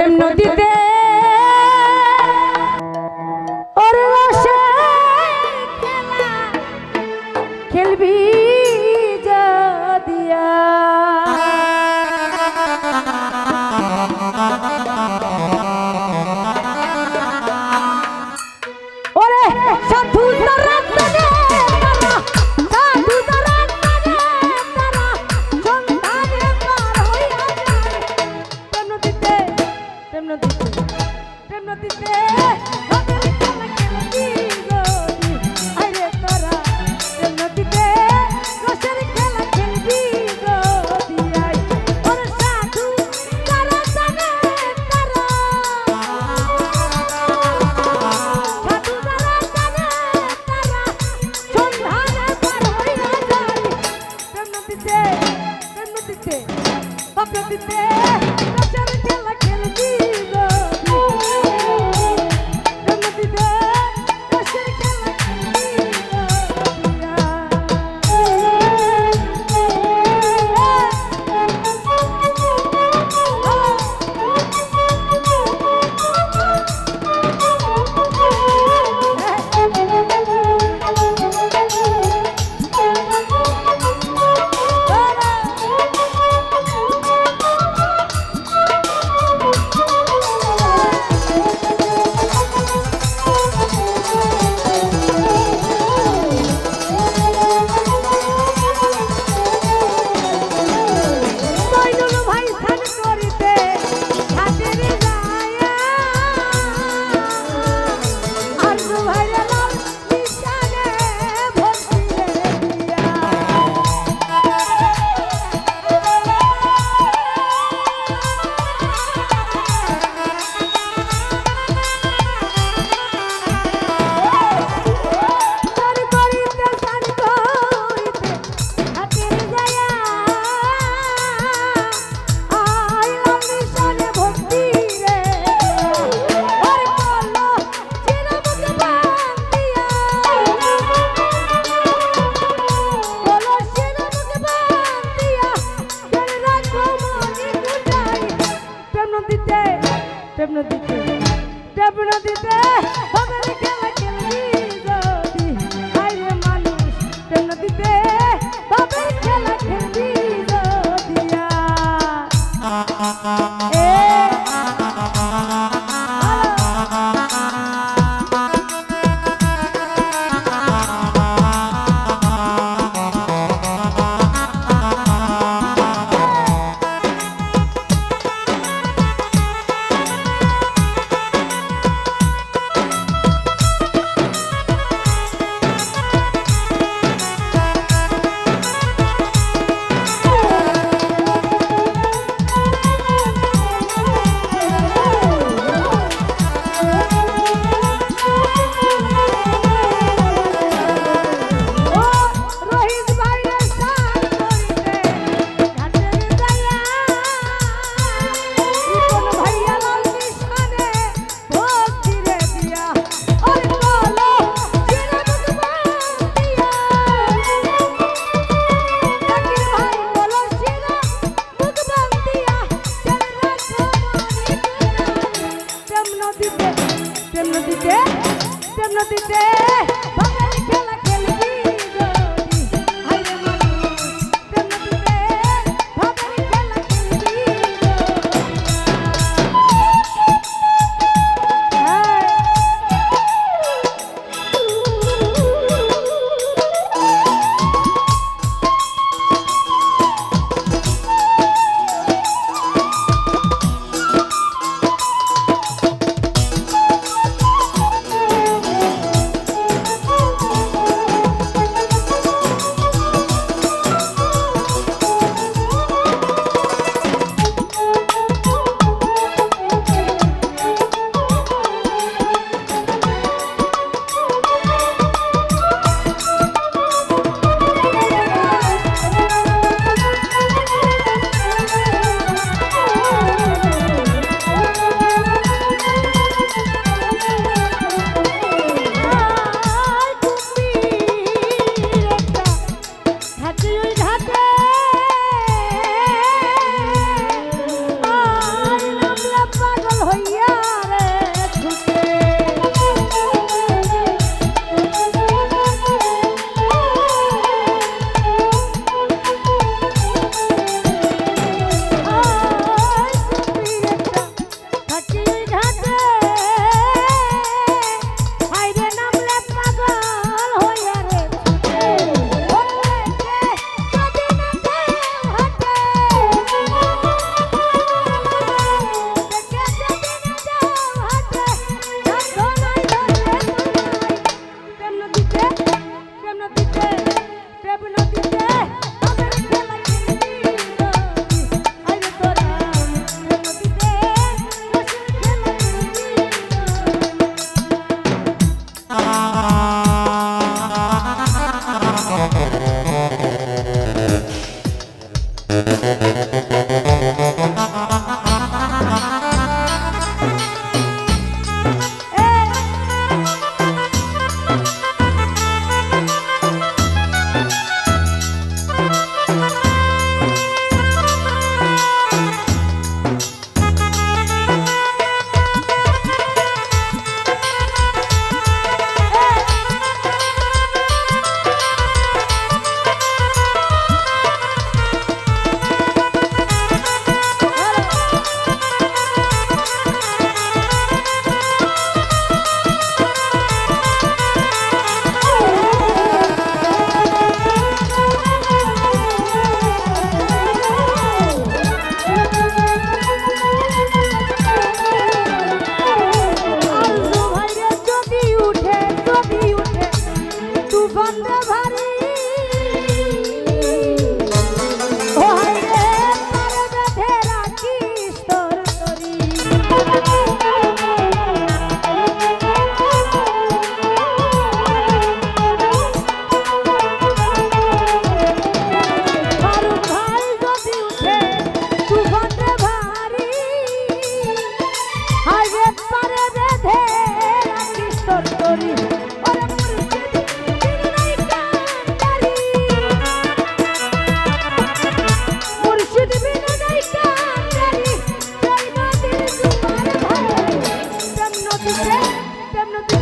প্রেম নদীতে Don't you be there? Debra দিতে হবে খেলা খেলি যদি হাইরে মানুষ ডেবড়া দিতে নদীতে প্রেম নদীতে প্রেম নদীতে।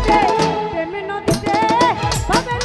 নদীতে প্রেমে নদীতে ভাবে